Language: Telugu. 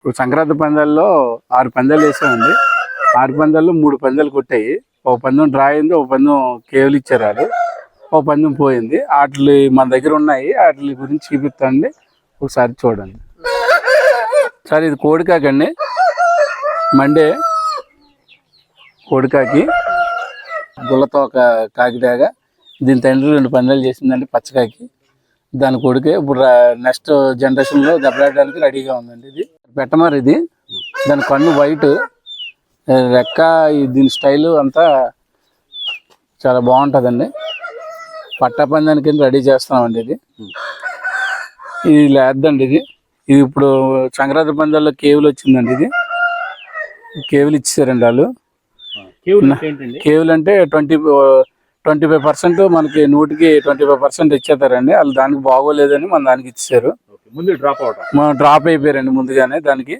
ఇప్పుడు సంక్రాంతి పందాల్లో ఆరు పందాలు వేసామండి ఆరు పందాల్లో మూడు పందాలు కొట్టాయి. ఒక పందెం డ్రా అయింది ఒక పందెం కేవలు ఇచ్చారు వాళ్ళు. ఒక పందెం పోయింది. వాటి మన దగ్గర ఉన్నాయి. వాటి గురించి చూపిస్తాండి ఒకసారి చూడండి. సార్ ఇది కోడికాకండి మండే కోడికాకి. గుల్లతోక కాకిడాగా దీని తండ్రి రెండు పందాలు చేసిందండి పచ్చకాకి. దాని కొడుకే ఇప్పుడు నెక్స్ట్ జనరేషన్లో దెబ్బలాడడానికి రెడీగా ఉందండి ఇది. పెట్టమరు ఇది దాని కన్ను వైట్. రెక్క దీని స్టైల్ అంతా చాలా బాగుంటుందండి. పట్టా పందానికి కింద రెడీ చేస్తున్నామండి ఇది. ఇది లేద్దండి ఇది. ఇది ఇప్పుడు సంక్రాంతి పందాల్లో కేవులు వచ్చిందండి ఇది. కేవులు ఇచ్చారండి వాళ్ళు. కేవులు అంటే ట్వంటీ ట్వంటీ ఫైవ్ పర్సెంట్ మనకి నూటికి ట్వంటీ ఫైవ్ పర్సెంట్ ఇచ్చేస్తారండి. వాళ్ళు దానికి బాగోలేదని మన దానికి ఇచ్చారు ముందు డ్రాప్ అవటం డ్రాప్ అయిపోయారండి ముందుగానే దానికి.